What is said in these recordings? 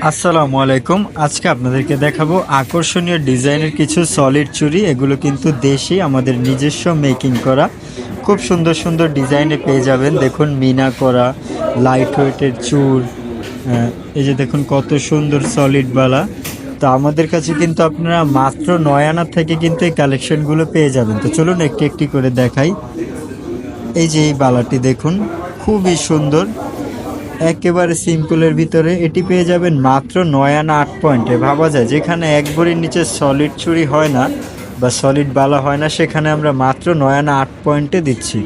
আসসালামু আলাইকুম। আজকে আপনাদেরকে দেখাবো আকর্ষণীয় ডিজাইনের কিছু সলিড চুরি এগুলো কিন্তু দেশি, আমাদের নিজস্ব মেকিং করা। খুব সুন্দর সুন্দর ডিজাইনে পেয়ে যাবেন। দেখুন, মিনা করা লাইট ওয়েটের চুর এই যে দেখুন, কত সুন্দর সলিড বালা। তো আমাদের কাছে কিন্তু আপনারা মাত্র নয় আনা থেকে কিন্তু এই কালেকশনগুলো পেয়ে যাবেন। তো চলুন একটি একটি করে দেখাই। এই যে এই বালাটি দেখুন, খুবই সুন্দর। একেবারে সিম্পলের ভিতরে, এটি পেয়ে যাবেন মাত্র নয় আনা আট পয়েন্টে। ভাবা যায়, যেখানে এক ভরির নিচে সলিড চুরি হয় না বা সলিড বালা হয় না, সেখানে আমরা মাত্র নয় আনা আট পয়েন্টে দিচ্ছি।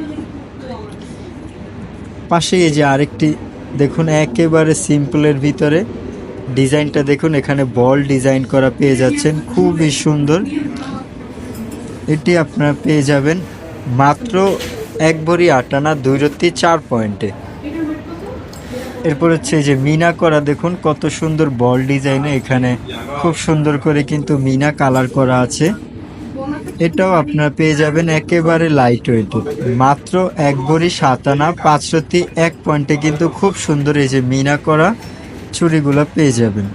পাশে এই যে আরেকটি, দেখুন একেবারে সিম্পলের ভিতরে। ডিজাইনটা দেখুন, এখানে বল ডিজাইন করা পেয়ে যাচ্ছেন, খুবই সুন্দর। এটি আপনারা পেয়ে যাবেন মাত্র এক ভরি আটানা দুই রত্তি চার পয়েন্টে। এরপর হচ্ছে এই যে মিনা করা, দেখুন কত সুন্দর বল ডিজাইনে এখানে। খুব সুন্দর করে কিন্তু মিনা কালার করা আছে। এটাও আপনারা পেয়ে যাবেন একেবারে লাইট ওয়েটে মাত্র এক ভরি সাত আনা পাঁচ রত্তি এক পয়েন্টে কিন্তু খুব সুন্দর এই যে মিনা করা চুড়িগুলো পেয়ে যাবেন।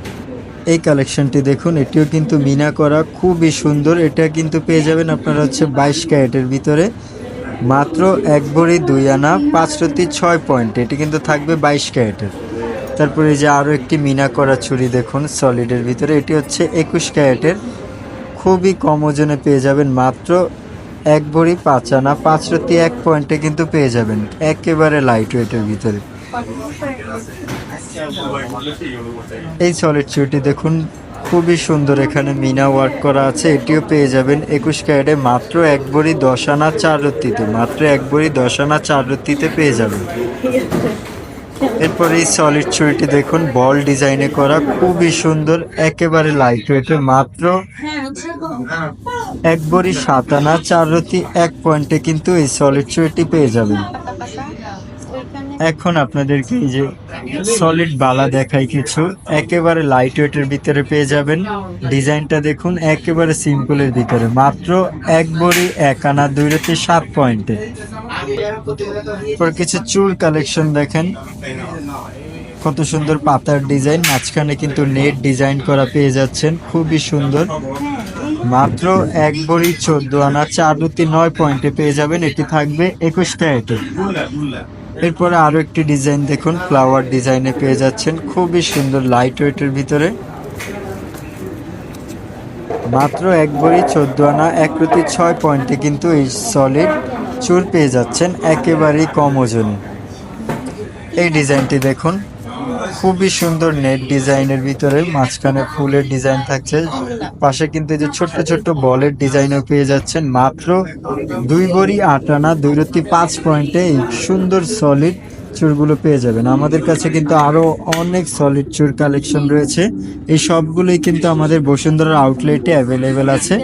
এই কালেকশনটি দেখুন, এটিও কিন্তু মিনা করা, খুবই সুন্দর। এটা কিন্তু পেয়ে যাবেন আপনারা হচ্ছে বাইশ ক্যারেটের ভিতরে। মাত্র এক ভরি দুই আনা, পাঁচ রতি ছয় পয়েন্ট। এটি কিন্তু থাকবে বাইশ ক্যারেটের। তারপরে এই যে আরও একটি মিনা করা ছুরি দেখুন সলিডের ভিতরে। এটি হচ্ছে একুশ ক্যারেটের। খুবই কম ওজনে পেয়ে যাবেন, মাত্র এক ভরি পাঁচ আনা, পাঁচ রতি এক পয়েন্টে কিন্তু পেয়ে যাবেন, একেবারে লাইট ওয়েটের ভিতরে। এই সলিড ছুরিটি দেখুন খুবই সুন্দর এখানে মিনা ওয়ার্ক করা আছে, এটিও পেয়ে যাবেন। একুশ ক্যারেটে মাত্র এক ভরি দশ আনা চার রত্তিতে, মাত্র এক ভরি দশ আনা চার রত্তিতে পেয়ে যাবেন। এরপরে এই সলিড ছুরিটি দেখুন বল ডিজাইনে করা, খুবই সুন্দর, একেবারে লাইট ওয়েটে মাত্র এক ভরি সাত আনা চার রতি এক পয়েন্টে কিন্তু এই সলিড ছুরিটি পেয়ে যাবেন। এখন আপনাদেরকে এই যে সলিড বালা দেখাই কিছু, একেবারে লাইট ওয়েটের ভিতরে পেয়ে যাবেন। ডিজাইনটা দেখুন, একেবারে সিম্পলের ভিতরে। মাত্র এক বড়ি, এক আনা, দুই রাতে, সাত পয়েন্টে এরপর কিছু চুল কালেকশন দেখেন। কত সুন্দর পাতার ডিজাইন, মাঝখানে কিন্তু নেট ডিজাইন করা পেয়ে যাচ্ছেন, খুবই সুন্দর। মাত্র এক বড়ি, চোদ্দ আনা, চার রুতি, নয় পয়েন্টে পেয়ে যাবেন, এটি থাকবে একুশ ক্যারেটে। এরপরে আরও একটি ডিজাইন দেখুন ফ্লাওয়ার ডিজাইনে পেয়ে যাচ্ছেন। খুবই সুন্দর লাইট ওয়েটের ভিতরে। মাত্র এক ভরি চোদ্দ আনা এক প্রতি ছয় পয়েন্টে কিন্তু এই সলিড চুল পেয়ে যাচ্ছেন, একেবারেই কম ওজন। এই ডিজাইনটি দেখুন। খুবই সুন্দর নেট ডিজাইনের ভিতরে, মাঝখানে ফুলের ডিজাইন থাকছে। পাশে কিন্তু যে ছোট্ট ছোট্ট বলের ডিজাইনও পেয়ে যাচ্ছেন। মাত্র দুই বড়ি, আট আনা, দুই রত্তি পাঁচ পয়েন্টে সুন্দর সলিড চুরগুলো পেয়ে যাবেন। আমাদের কাছে কিন্তু আরও অনেক সলিড চুর কালেকশন রয়েছে। এই সবগুলোই কিন্তু আমাদের বসুন্ধরার আউটলেটে অ্যাভেলেবেল আছে।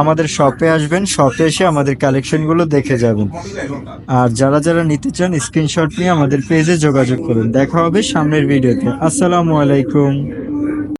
আমাদের শপে আসবেন শপে এসে আমাদের কালেকশনগুলো দেখে যাবেন। আর যারা যারা নিতে চান স্ক্রিনশট নিয়ে আমাদের পেজে যোগাযোগ করুন। দেখা হবে সামনের ভিডিওতে আসসালামু আলাইকুম।